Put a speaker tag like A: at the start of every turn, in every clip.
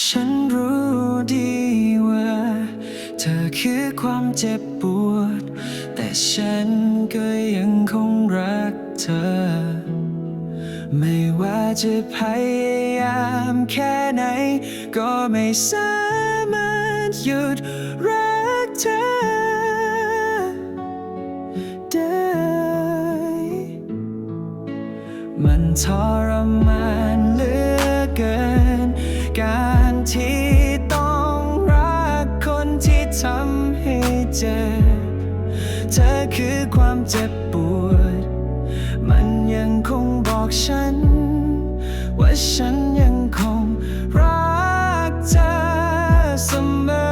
A: ฉันรู้ดีว่า เธอคือความเจ็บปวด แต่ฉันก็ยังคงรักเธอ ไม่ว่าจะพยายามแค่ไหน ก็ไม่สามารถหยุดรักเธอได้มันทร เจ็บปวด มันยังคงบอกฉัน ว่าฉันยังคงรักเธอเสมอ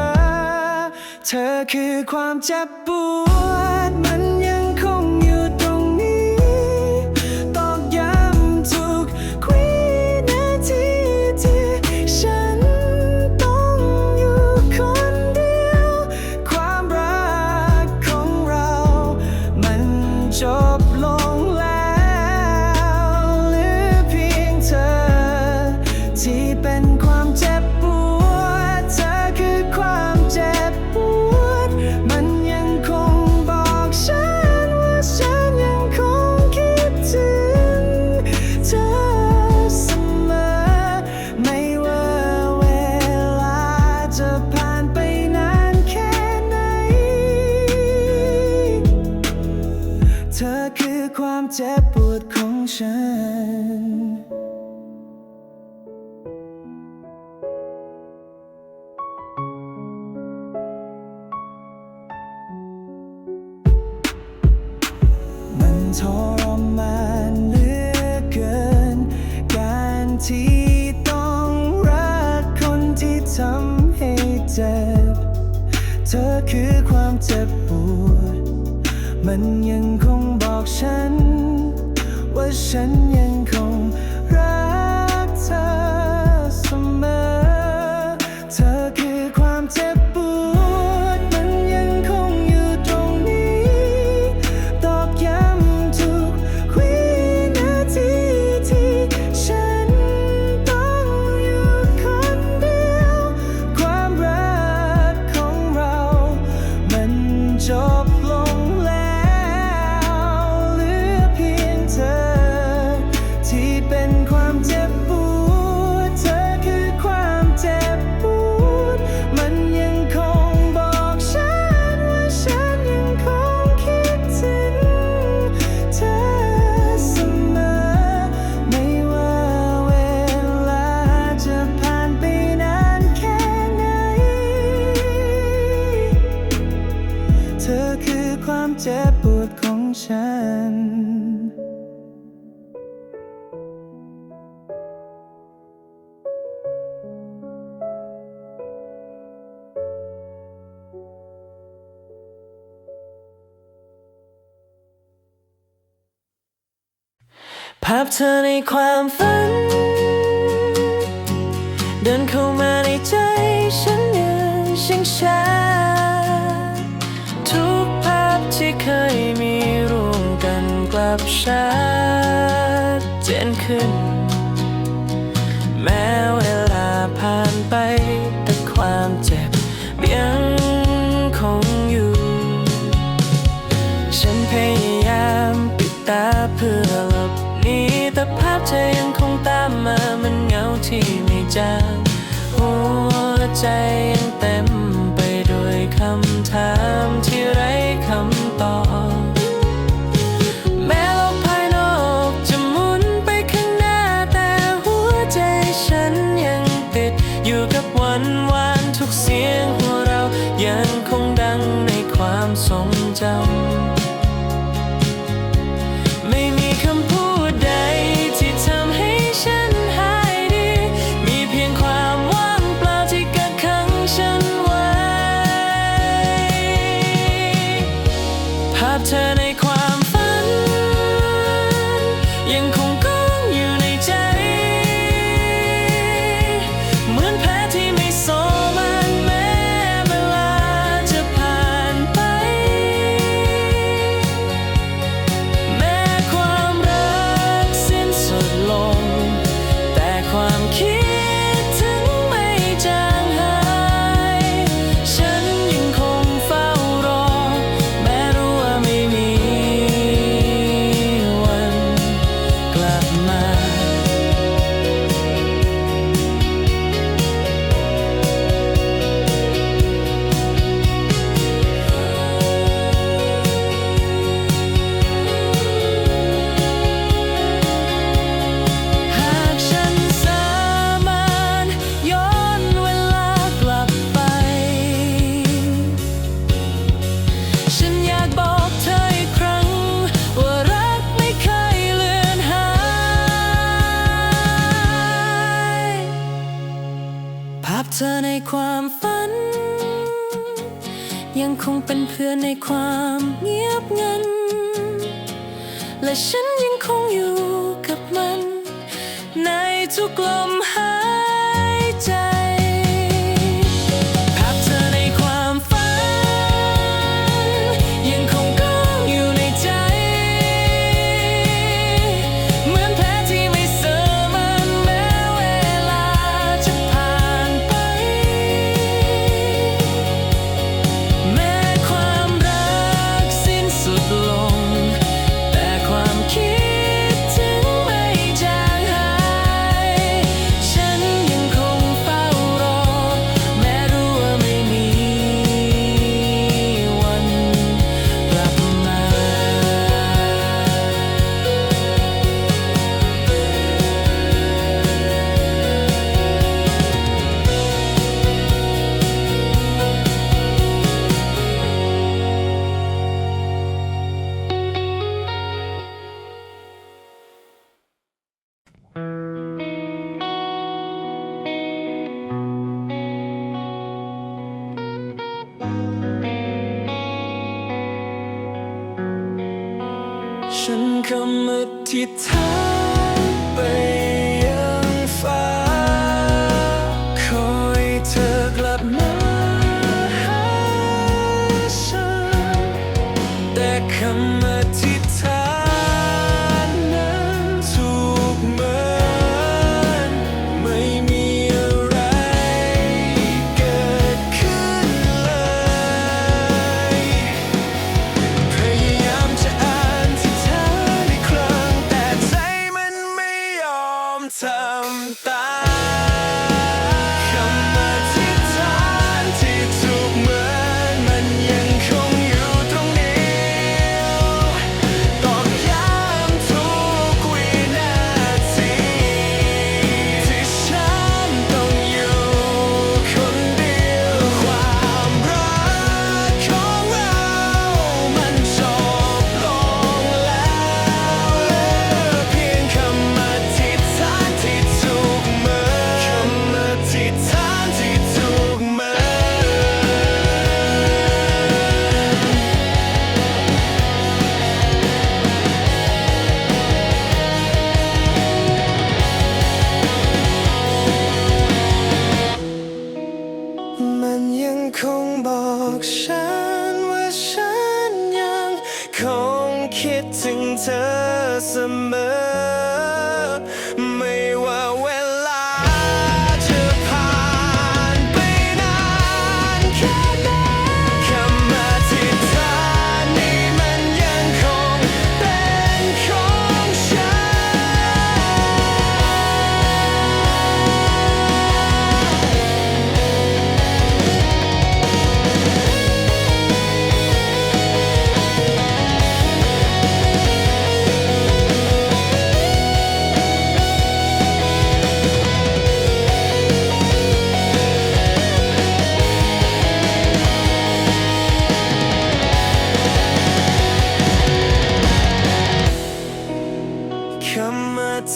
A: เธอคือความเจ็บปวด เจ็บปวดของฉัน มันทรมานเหลือเกิน การที่ต้องรักคนที่ทำให้เจ็บ เธอคือความเจ็บปวด มันยังคงบอกฉัน ว่าฉัน ฉัน
B: ภาพเธอในความฝัน เดินเข้ามาในใจฉันอย่างชิงช้าทุกภาพที่เคย บชัดเจนขึ้น แม้เวลาผ่านไปแต่ความเจ็บยังคงอยู่ ฉันพยายามปิดตาเพื่อหลบหนีแต่ภาพเธอยังคงตามมามันเหงาที่ไม่จางหัวใจยังเต็ม so glum คำอ
A: ธิษฐาน ถึงเธอเสมอ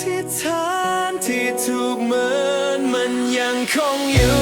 A: ธิษฐานที่ถูกเหมือนมันยังคงอยู่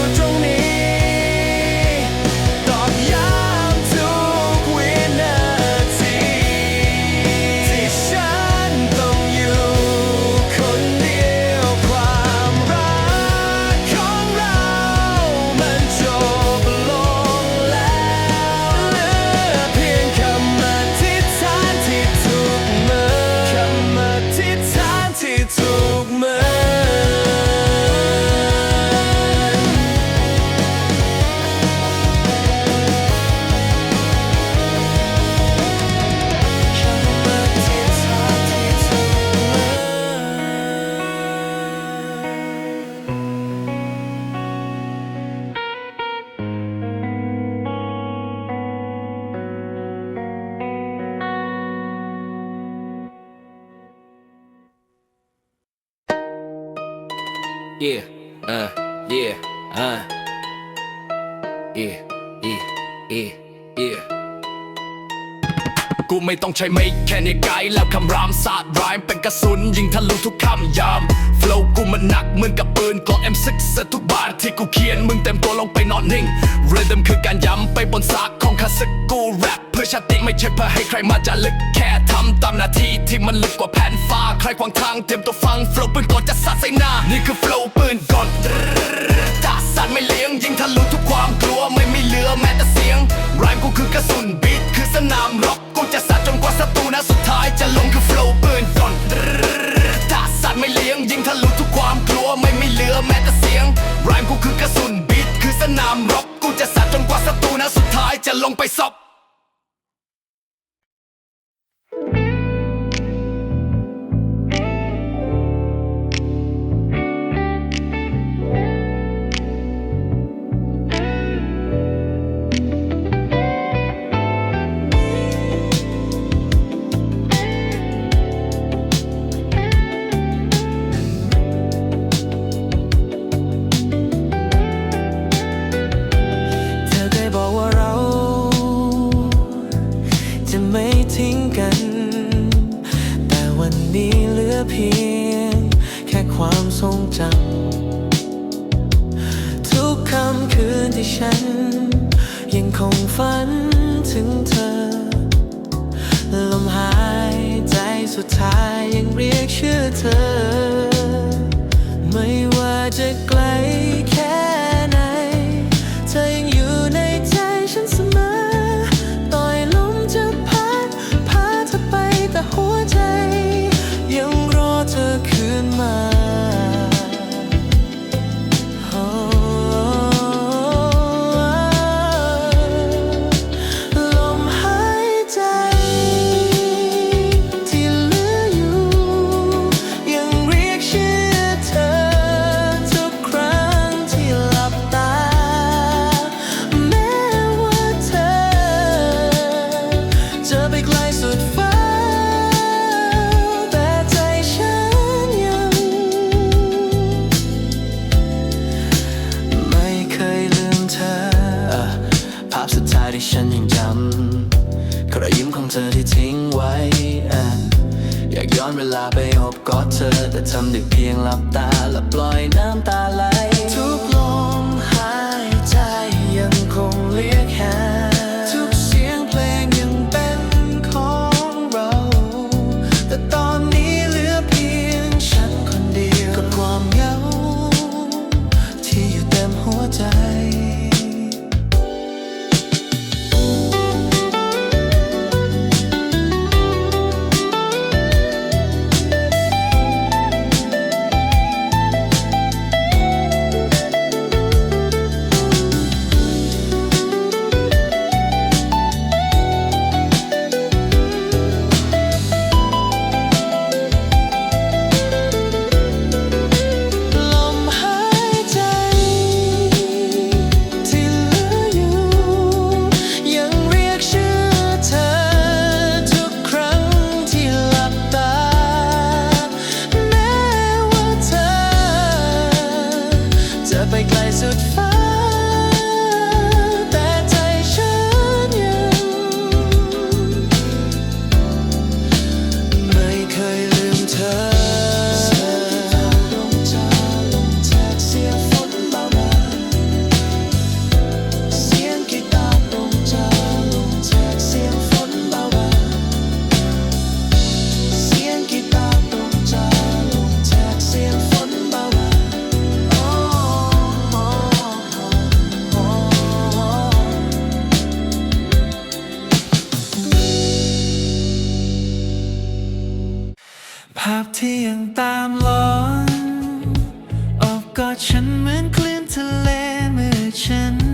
C: yeah, uh, yeah, uh, yeah, yeah, yeah, yeah. กูไม่ต้องใช้ไม่แค่ในไกด์แล้วคำรามสาดร้ายเป็นกระสุนยิงทะลุทุกคำยามฟลอกูมันหนักเหมือนกับปืน
A: กลอด M6 เสทุกบาทที่กูเขียนมึงเต็มตัวลงไปนอนนิ่งเรดมคือการย้ำไปบนซากของคาสึกกู ชาติไม่ใช่เพื่อให้ใครมาจะลึกแค่ทำตามหน้าที่ที่มันลึกกว่าแผ่นฟ้า ใครขวางทางเตรียมตัวฟังโฟล์ปืนก่อนจะสัดใส่หน้า นี่คือโฟล์ปืนก่อนจะสั่ไม่เลี้ยงยิงทะลุทุกความกลัวไม่มีเหลือแม้แต่เสียงรายกูคือกระสุนบีทคือสนามรบกูจะสัดจนกว่าศัตรูนะสุดท้ายจะลงคือโฟล์ปืนก่อนจะสั่ไม่เลี้ยงยิงทะลุทุกความกลัวไม่มีเหลือแม้แต่เสียงรายกูคือกระสุนบีทคือสนามรบกูจะสัดจนกว่าศัตรูนะสุดท้ายจะลงไปซบ
D: ภาพที่ยังตามหลอนอบกอดฉันเหมือนคลื่นทะเลเมื่อฉัน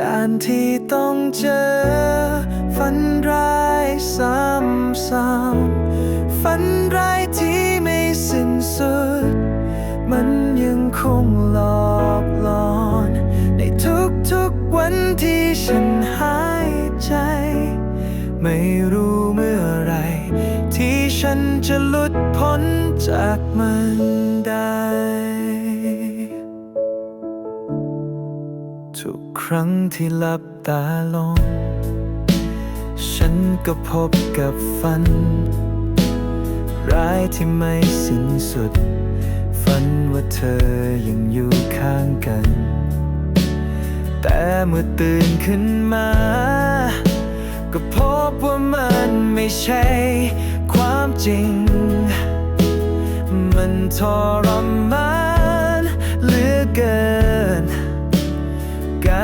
D: การ
A: ที่ต้องเจอ ฝันร้ายซ้ำๆฝันร้ายที่ไม่สิ้นสุด มันยังคงหลอกหลอน ในทุกๆวันที่ฉันหายใจ ไม่รู้เมื่อไร ที่ฉันจะหลุดพ้นจากมัน ครั้งที่หลับตาลง ฉันก็พบกับฝัน ร้ายที่ไม่สิ้นสุด ฝันว่าเธอยังอยู่ข้างกัน แต่เมื่อตื่นขึ้นมา ก็พบว่ามันไม่ใช่ความจริง มันทรมาน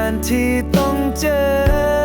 A: านที่ต้องเจอ